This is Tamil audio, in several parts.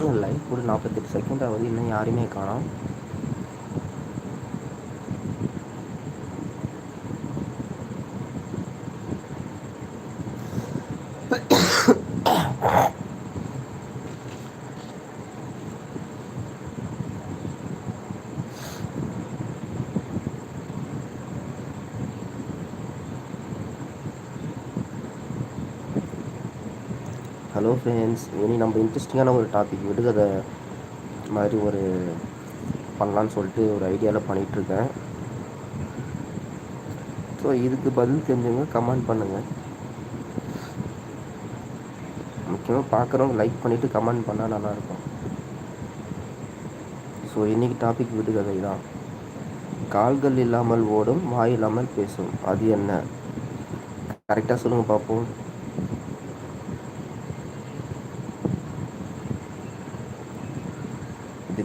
லைக் ஒரு நாற்பத்தெட்டு செகண்ட் ஆகுது இன்னும் யாரையுமே காணோம். ஹலோ ஃப்ரெண்ட்ஸ் இனி நம்ம இன்ட்ரெஸ்டிங்கான ஒரு டாபிக் விடுகதை மாதிரி ஒரு பண்ணலான்னு சொல்லிட்டு ஒரு ஐடியாவில் பண்ணிகிட்ருக்கேன் ஸோ இதுக்கு பதில் தெரிஞ்சவங்க கமெண்ட் பண்ணுங்கள் முக்கியமாக பார்க்குறவங்க லைக் பண்ணிவிட்டு கமெண்ட் பண்ணால் நல்லாயிருக்கும் ஸோ இன்றைக்கி டாபிக் விடுகதை தான். கால்கள் இல்லாமல் ஓடும் வாய் இல்லாமல் பேசும். அது என்ன? கரெக்டாக சொல்லுங்கள் பார்ப்போம்.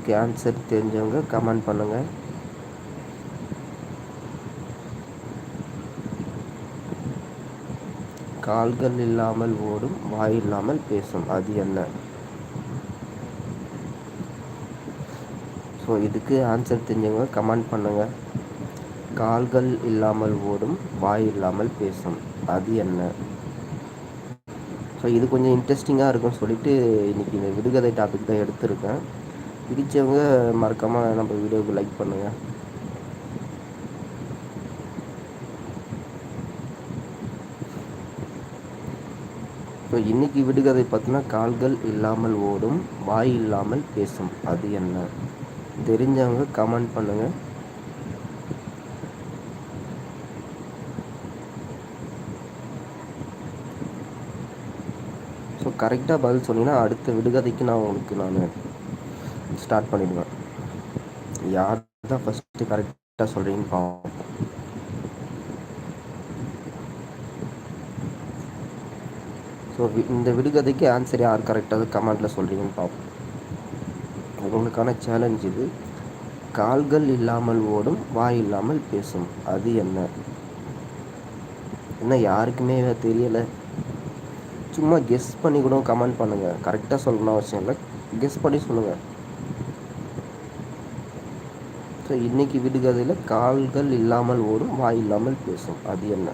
இதுக்கு ஆன்சர் தெரிஞ்சவங்க கமெண்ட் பண்ணுங்கள் கால்கள் இல்லாமல் ஓடும் வாய் இல்லாமல் பேசும். அது என்ன? ஸோ இதுக்கு ஆன்சர் தெரிஞ்சவங்க கமெண்ட் பண்ணுங்கள் கால்கள் இல்லாமல் ஓடும் வாய் இல்லாமல் பேசும். அது என்ன? ஸோ இது கொஞ்சம் இன்ட்ரெஸ்டிங்காக இருக்கும்னு சொல்லிட்டு இன்றைக்கி இந்த விடுகதை டாபிக் தான் எடுத்திருக்கேன். பிடிச்சவங்க மறக்காமல் நம்ம வீடியோவுக்கு லைக் பண்ணுங்கள் இப்போ இன்றைக்கி விடுகதை பார்த்தினா கால்கள் இல்லாமல் ஓடும் வாய் இல்லாமல் பேசும். அது என்ன? தெரிஞ்சவங்க கமெண்ட் பண்ணுங்கள் ஸோ கரெக்டாக பதில் சொன்னீங்கன்னா அடுத்த விடுகதைக்கு நான் உங்களுக்கு நான் ஸ்டார்ட் பண்ணிடுவேன். யார் தான் ஃபஸ்ட்டு கரெக்டாக சொல்கிறீங்கன்னு பார்ப்போம் ஸோ இந்த விடுகதைக்கு ஆன்சர் யார் கரெக்டாக கமெண்டில் சொல்கிறீங்கன்னு பார்ப்போம் உங்களுக்கான சேலஞ்ச் இது. கால்கள் இல்லாமல் ஓடும் வாய் இல்லாமல் பேசும். அது என்ன? என்ன யாருக்குமே தெரியலை. சும்மா கெஸ் பண்ணி கூட கமெண்ட் பண்ணுங்கள் கரெக்டாக சொல்லணும் அவசியம் இல்லை. கெஸ் பண்ணி சொல்லுங்கள் ஸோ இன்றைக்கி விடுகதையில் கால்கள் இல்லாமல் ஓடும் வாய் இல்லாமல் பேசும். அது என்ன?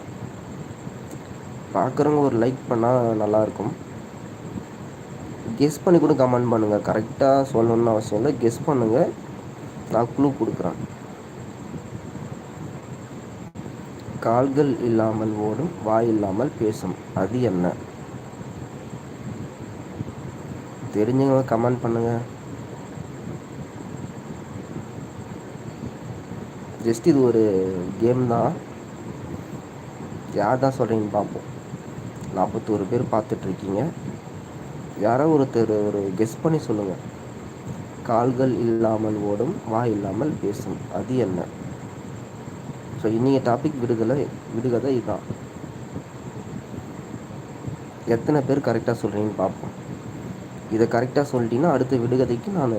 பார்க்குறவங்க ஒரு லைக் பண்ணால் நல்லாயிருக்கும் கெஸ் பண்ணி கூட கமெண்ட் பண்ணுங்கள் கரெக்டாக சொல்லணும்னு அவசியம் இல்லை. கெஸ் பண்ணுங்கள் நான் குழு கொடுக்குறேன். கால்கள் இல்லாமல் ஓடும் வாய் இல்லாமல் பேசும். அது என்ன? தெரிஞ்சவங்க கமெண்ட் பண்ணுங்கள் ஜஸ்ட் இது ஒரு கேம் தான். யார் தான் சொல்கிறீங்கன்னு பார்ப்போம் நாற்பத்தோரு பேர் பார்த்துட்ருக்கீங்க. யாரோ ஒருத்தர் ஒரு கெஸ் பண்ணி சொல்லுங்கள் கால்கள் இல்லாமல் ஓடும் வாய் இல்லாமல் பேசும். அது என்ன? ஸோ இன்றைய டாபிக் விடுதலை விடுகதை இதுதான் எத்தனை பேர் கரெக்டாக சொல்கிறீங்கன்னு பார்ப்போம் இதை கரெக்டாக சொல்லிட்டீங்கன்னா அடுத்த விடுகதைக்கு நான்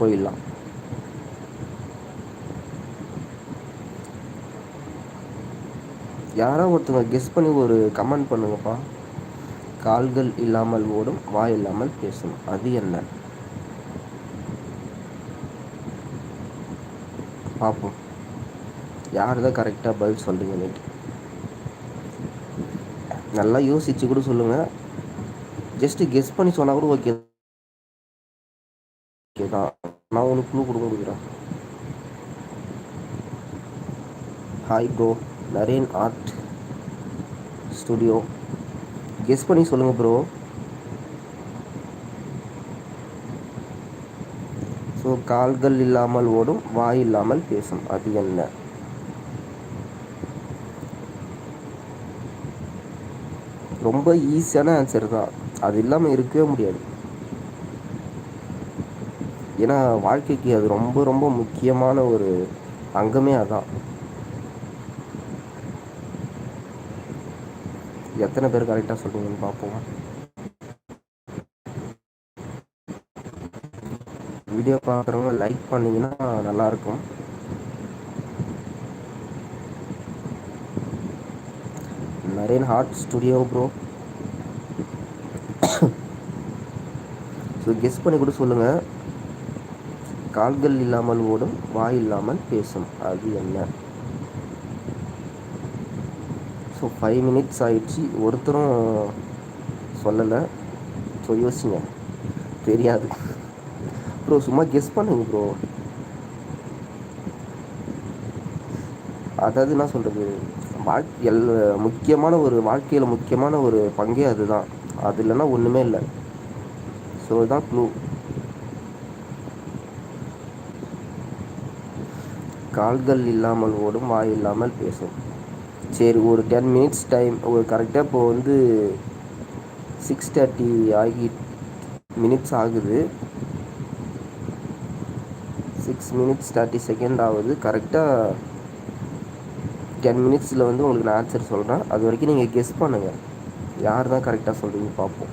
போயிடலாம். யாரோ ஒருத்தவங்க கெஸ் பண்ணி ஒரு கமெண்ட் பண்ணுங்கப்பா. கால்கள் இல்லாமல் ஓடும் வாய் இல்லாமல் பேசும். அது என்ன? பார்ப்போம் யார் தான் கரெக்டாக பதில் சொல்கிறீங்க நல்லா யோசிச்சு கூட சொல்லுங்கள் ஜஸ்ட்டு கெஸ் பண்ணி சொன்னால் கூட ஓகே ஓகே தான். நான் உனக்கு குழு கொடுக்க முடியுறேன் hi bro Naren art studio. Guess பண்ணி சொல்லுங்கள் ப்ரோ ஸோ கால்கள் இல்லாமல் ஓடும் வாய் இல்லாமல் பேசும். அது என்ன? ரொம்ப ஈஸியான ஆன்சர் தான். அது இல்லாமல் இருக்கவே முடியாது. ஏன்னா வாழ்க்கைக்கு அது ரொம்ப ரொம்ப முக்கியமான ஒரு அங்கமே அதான். எத்தனை பேர் கரெக்டாக சொல்லுவீங்கன்னு பார்ப்போம். வீடியோ பார்க்குறவங்க லைக் பண்ணிங்கன்னா நல்லாயிருக்கும். Naren art studio bro so guess பண்ணி கூட சொல்லுங்கள் கால்கள் இல்லாமல் ஓடும் வாய் இல்லாமல் பேசும். அது என்ன? ஸோ ஃபைவ் மினிட்ஸ் ஆயிடுச்சு. ஒருத்தரும் சொல்லலை. ஸோ யோசிங்க. தெரியாது. ப்ரோ சும்மா கெஸ் பண்ணுங்க ப்ரோ அதாவது என்ன சொல்கிறது வாழ் எல் முக்கியமான ஒரு வாழ்க்கையில் முக்கியமான ஒரு பங்கே அதுதான். அது இல்லைன்னா ஒன்றுமே இல்லை. ஸோ இதுதான் க்ளூ கால்கள் இல்லாமல் ஓடும் வாய் இல்லாமல் பேசும். சரி ஒரு டென் மினிட்ஸ் டைம் ஒரு கரெக்டாக இப்போ வந்து சிக்ஸ் தேர்ட்டி ஆகி மினிட்ஸ் ஆகுது. சிக்ஸ் மினிட்ஸ் தேர்ட்டி செகண்ட் ஆகுது. கரெக்டாக டென் மினிட்ஸில் வந்து உங்களுக்கு நான் ஆன்சர் சொல்கிறேன் அது வரைக்கும் நீங்கள் கெஸ் பண்ணுங்கள் யார் தான் கரெக்டாக சொல்கிறீங்க பார்ப்போம்.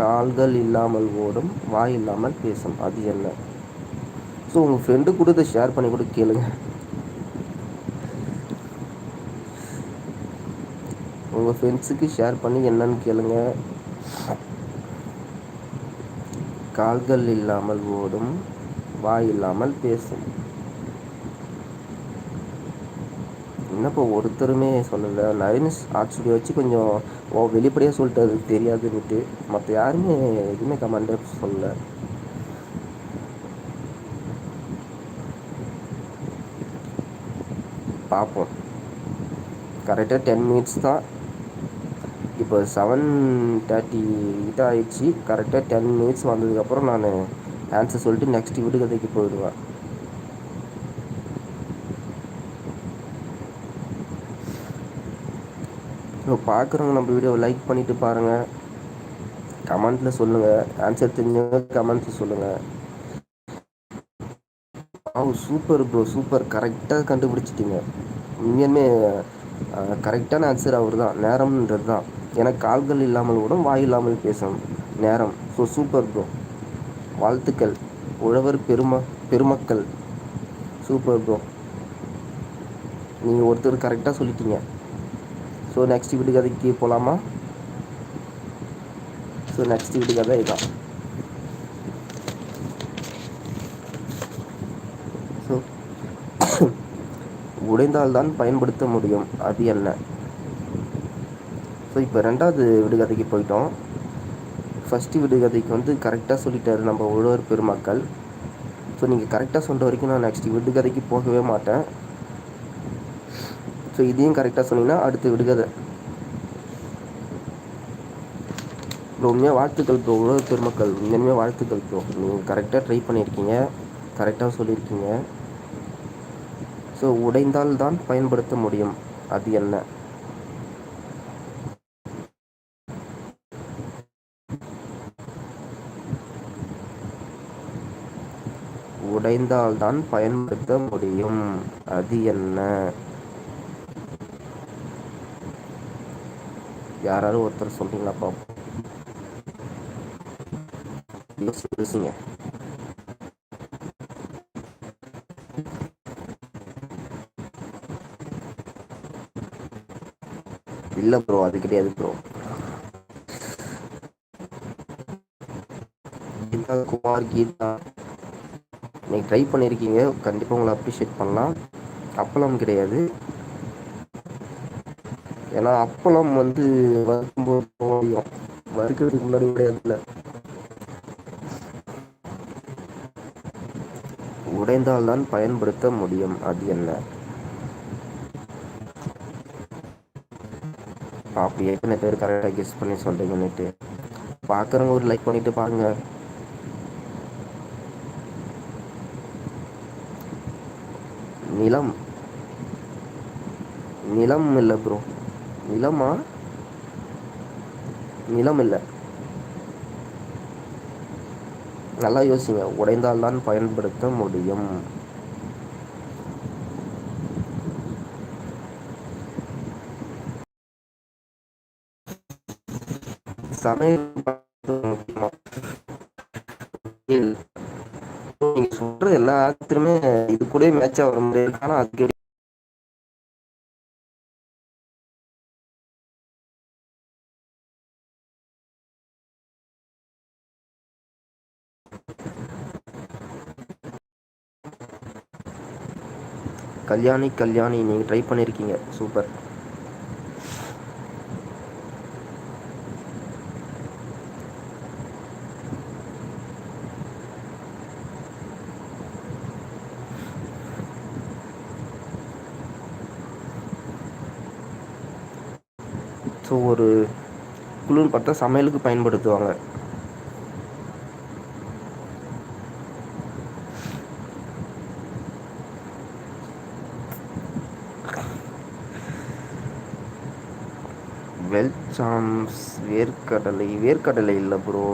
கால்கள் இல்லாமல் ஓடும் வாய் இல்லாமல் பேசும். அது என்ன? ஸோ உங்கள் ஃப்ரெண்டு கூட இதை ஷேர் பண்ணி கூட கேளுங்கள் உங்கள் ஃப்ரெண்ட்ஸுக்கு ஷேர் பண்ணி என்னன்னு கேளுங்க. கால்கள் இல்லாமல் ஓடும் வாய் இல்லாமல் பேசும். என்னப்போ ஒருத்தருமே சொல்லலை. நரேனிஸ் ஆர்ட் ஸ்டுடியோ வச்சு கொஞ்சம் ஓ வெளிப்படையாக சொல்லிட்டு அது தெரியாதுன்னுட்டு மற்ற யாருமே எதுவுமே கமெண்டே சொல்லலை. பார்ப்போம் கரெக்டாக டென் மினிட்ஸ் தான். இப்போ செவன் தேர்ட்டி கிட்ட ஆயிடுச்சு. கரெக்டாக டென் மினிட்ஸ் வந்ததுக்கப்புறம் நான் ஆன்சர் சொல்லிட்டு நெக்ஸ்ட் விடுகதைக்கு போயிடுவேன். இப்போ பார்க்குறவங்க நம்ம வீடியோவை லைக் பண்ணிவிட்டு பாருங்கள் கமெண்ட்டில் சொல்லுங்கள் ஆன்சர் தெரிஞ்சவங்க கமெண்ட்ஸில் சொல்லுங்கள் ஓ சூப்பர் ப்ரோ சூப்பர் கரெக்டாக கண்டுபிடிச்சிட்டிங்க. உண்மையுமே கரெக்டான ஆன்சர் அவர் தான் நேரம்ன்றது தான் எனக்கு கால்கள் இல்லாமல் கூட வாய் இல்லாமல் பேசும் நேரம். ஸோ சூப்பர் ப்ரோ வாழ்த்துக்கள். உழவர் பெரும பெருமக்கள். சூப்பர் ப்ரோ நீங்கள் ஒருத்தர் கரெக்டாக சொல்லிட்டீங்க. ஸோ நெக்ஸ்ட் விடுகதைக்கு போகலாமா ஸோ நெக்ஸ்ட் விடுகதை இதுதான் ஸோ உடைந்தால்தான் பயன்படுத்த முடியும். அது என்ன? ஸோ இப்போ ரெண்டாவது விடுகதைக்கு போயிட்டோம். ஃபஸ்ட்டு விடுகதைக்கு வந்து கரெக்டாக சொல்லிட்டாரு நம்ம உழவர் பெருமக்கள். ஸோ நீங்கள் கரெக்டாக சொல்கிற வரைக்கும் நான் நெக்ஸ்ட் விடுகதைக்கு போகவே மாட்டேன். ஸோ இதையும் கரெக்டாக சொன்னீங்கன்னா அடுத்த விடுகதை. ப்ரோ உண்மையாக வாழ்த்துக்கள் ப்ரோ உழவர் பெருமக்கள். உண்மையுமே வாழ்த்துக்கள் ப்ரோ. நீங்கள் கரெக்டாக ட்ரை பண்ணியிருக்கீங்க. கரெக்டாக சொல்லியிருக்கீங்க. ஸோ உடைந்தால் தான் பயன்படுத்த முடியும். அது என்ன? உடைந்தால்தான் பயன்படுத்த முடியும். அது என்ன? யாராவது ஒருத்தர் சொல்றீங்களா பாப்போம் யோசி- இல்லை ப்ரோ அது கிடையாது ப்ரோ கீதா குமார் கீதா. நீங்கள் ட்ரை பண்ணியிருக்கீங்க கண்டிப்பாக உங்களை அப்ரிஷியேட் பண்ணலாம். அப்பளம் கிடையாது. ஏன்னா அப்பளம் வந்து வறுக்கும்போது முடியும் வறுக்கிறதுக்கு முன்னாடி கிடையாதுல்ல உடைந்தால் தான் பயன்படுத்த முடியும். அது என்ன? அப்படி எத்தனை பேர் கரெக்டாக கெஸ் பண்ணி சொல்கிறீங்கன்னுட்டு பார்க்குறவங்க ஒரு லைக் பண்ணிட்டு பாருங்கள் நிலம். நிலம் இல்லை ப்ரோ நிலமா? நிலம் இல்லை. நல்லா யோசிங்க. உடைந்தால் தான் பயன்படுத்த முடியும். சமையல் திரும்ப இது கூட மேட்ச் ஆகிற முடியாது. இருக்கு ஆனால் அதுக்கு கல்யாணி கல்யாணி நீங்க ட்ரை பண்ணிருக்கீங்க. சூப்பர். ஸோ ஒரு குழுன்னு பார்த்தா சமையலுக்கு பயன்படுத்துவாங்க. வெல்சாம்ஸ் வேர்க்கடலை வேர்க்கடலை இல்ல ப்ரோ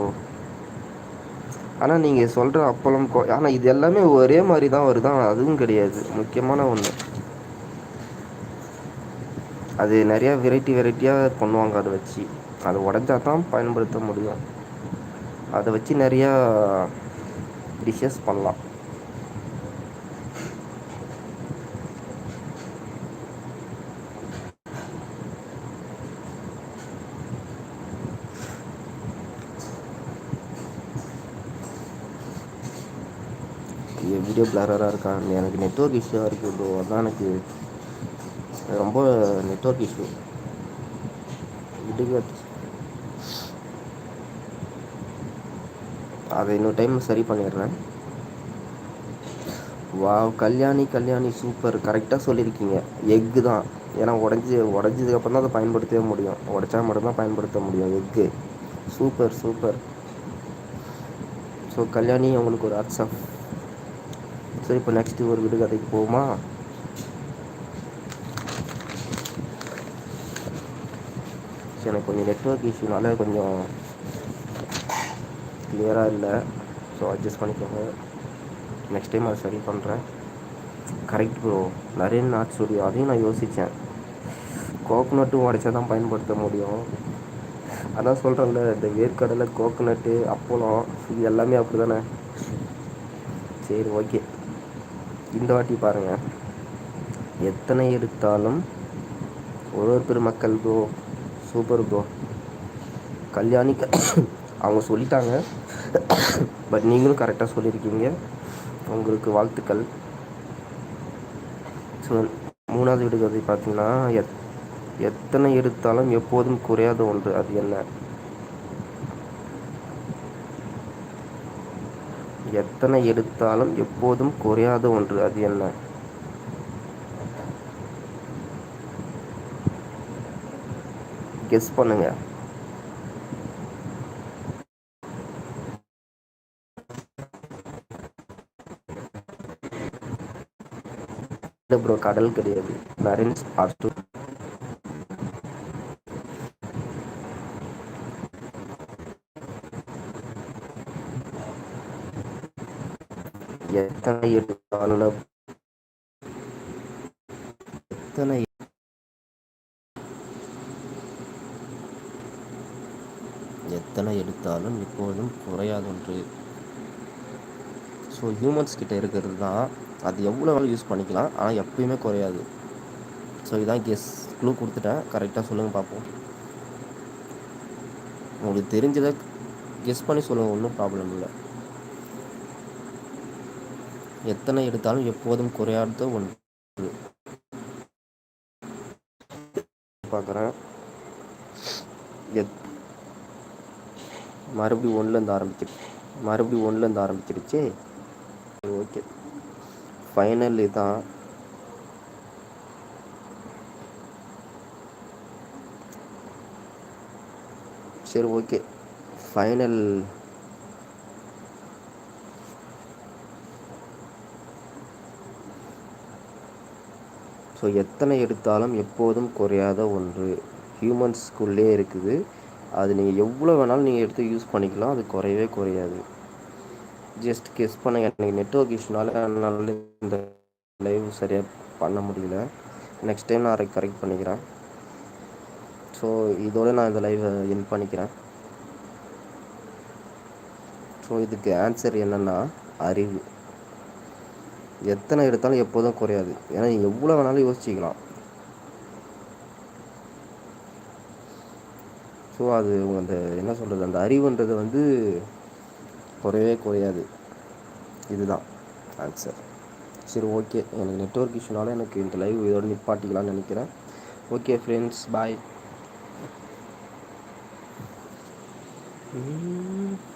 ஆனா நீங்க சொல்ற அப்பளம் ஆனால் ஆனா இது எல்லாமே ஒரே மாதிரி தான் வருதான் அதுவும் கிடையாது. முக்கியமான ஒண்ணு. அது நிறையா வெரைட்டி வெரைட்டியா பண்ணுவாங்க அதை வச்சு. அது உடஞ்சா தான் பயன்படுத்த முடியும். அதை வச்சு நிறையா டிஷ்ஷஸ் பண்ணலாம். வீடியோ பிளரரா இருக்கா? எனக்கு நெட்ஒர்க் இஷ்யூவாக இருக்குது ப்ரோ அதான் எனக்கு ரொம்ப நெட்ஒர்க் இஷ்யூ விடுங்க அதை இன்னொரு டைம் சரி பண்ணிடுறேன். வா கல்யாணி கல்யாணி சூப்பர் கரெக்டாக சொல்லியிருக்கீங்க. எக்கு தான். ஏன்னா உடஞ்சி உடஞ்சதுக்கப்புறம் தான் அதை பயன்படுத்தவே முடியும். உடைச்சா மட்டும்தான் பயன்படுத்த முடியும். எக்கு சூப்பர் சூப்பர் ஸோ கல்யாணி அவங்களுக்கு ஒரு ஹாட்ஸ்அப் சரி இப்போ நெக்ஸ்ட்டு ஒரு விடுகதைக்கு போவோமா? சரி எனக்கு கொஞ்சம் நெட்ஒர்க் இஷ்யூனால கொஞ்சம் கிளியராக இல்லை. ஸோ அட்ஜஸ்ட் பண்ணிக்கோங்க. நெக்ஸ்ட் டைம் அதை சரி பண்ணுறேன் கரெக்ட் ப்ரோ நிறைய நாட் ஸ்டுடியோ அதையும் நான் யோசித்தேன் கோகோனட்டும் உடைச்சா தான் பயன்படுத்த முடியும். அதான் சொல்கிறேன்ல இந்த வேர்க்கடலை கோகோனட்டு அப்பளம் இது எல்லாமே அப்படிதானே? சரி ஓகே இந்த வாட்டி பாருங்கள் எத்தனை எடுத்தாலும் ஒரு ஒரு மக்கள் ப்ரோ சூப்பர் ப்ரோ கல்யாணி அவங்க சொல்லிட்டாங்க. பட் நீங்களும் கரெக்டாக சொல்லியிருக்கீங்க. உங்களுக்கு வாழ்த்துக்கள். ஸோ மூணாவது விடுகதை பார்த்தீங்கன்னா எத் எத்தனை எடுத்தாலும் எப்போதும் குறையாத ஒன்று. அது என்ன? எத்தனை எடுத்தாலும் எப்போதும் குறையாத ஒன்று. அது என்ன? கெஸ் பண்ணுங்க. ப்ரோ கடல் கிடையாது. நரேன்ஸ் ஆர்ட் எத்தனை எடுத்தாலும் எத்தனை எத்தனை எடுத்தாலும் எப்போதும் குறையாத ஒன்று ஸோ ஹியூமன்ஸ் கிட்ட இருக்கிறது தான் அது எவ்வளோ நாள் யூஸ் பண்ணிக்கலாம். ஆனால் எப்பயுமே குறையாது. ஸோ இதான் கெஸ் க்ளூ கொடுத்துட்டேன். கரெக்டாக சொல்லுங்கள் பார்ப்போம். உங்களுக்கு தெரிஞ்சதை கெஸ் பண்ணி சொல்லுங்கள் ஒன்றும் ப்ராப்ளம் இல்லை. எத்தனை எடுத்தாலும் எப்போதும் குறையாத ஒன்று. பார்க்குறேன். எத் மறுபடியும் ஒன்லேருந்து ஆரம்பிச்சிருச்சு மறுபடியும் ஒன்லேருந்து ஆரம்பிச்சிருச்சு. சரி ஓகே. ஃபைனல் இதான். சரி ஓகே. ஃபைனல் ஸோ எத்தனை எடுத்தாலும் எப்போதும் குறையாத ஒன்று. ஹியூமன்ஸ்குள்ளே இருக்குது. அது நீங்கள் எவ்வளோ வேணாலும் நீங்கள் எடுத்து யூஸ் பண்ணிக்கலாம். அது குறையவே குறையாது. ஜஸ்ட் கெஸ் பண்ணுங்க. எனக்கு நெட்ஒர்க் இஷ்யூனால என்னால் இந்த லைவ் சரியாக பண்ண முடியல. நெக்ஸ்ட் டைம் நான் அதை கரெக்ட் பண்ணிக்கிறேன். ஸோ இதோட நான் இந்த லைவை என் பண்ணிக்கிறேன். ஸோ இதுக்கு ஆன்சர் என்னென்னா அறிவு. எத்தனை எடுத்தாலும் எப்போதும் குறையாது. ஏன்னா நீங்கள் எவ்வளோ வேணாலும் யோசிச்சிக்கலாம். ஸோ அது அந்த என்ன சொல்கிறது அந்த அறிவுன்றது வந்து குறையவே குறையாது. இதுதான் ஆன்சர் சரி ஓகே எனக்கு நெட்ஒர்க் இஷ்யூனால எனக்கு இந்த லைவ் இதோட நிப்பாட்டிக்கலாம்னு நினைக்கிறேன். Okay friends bye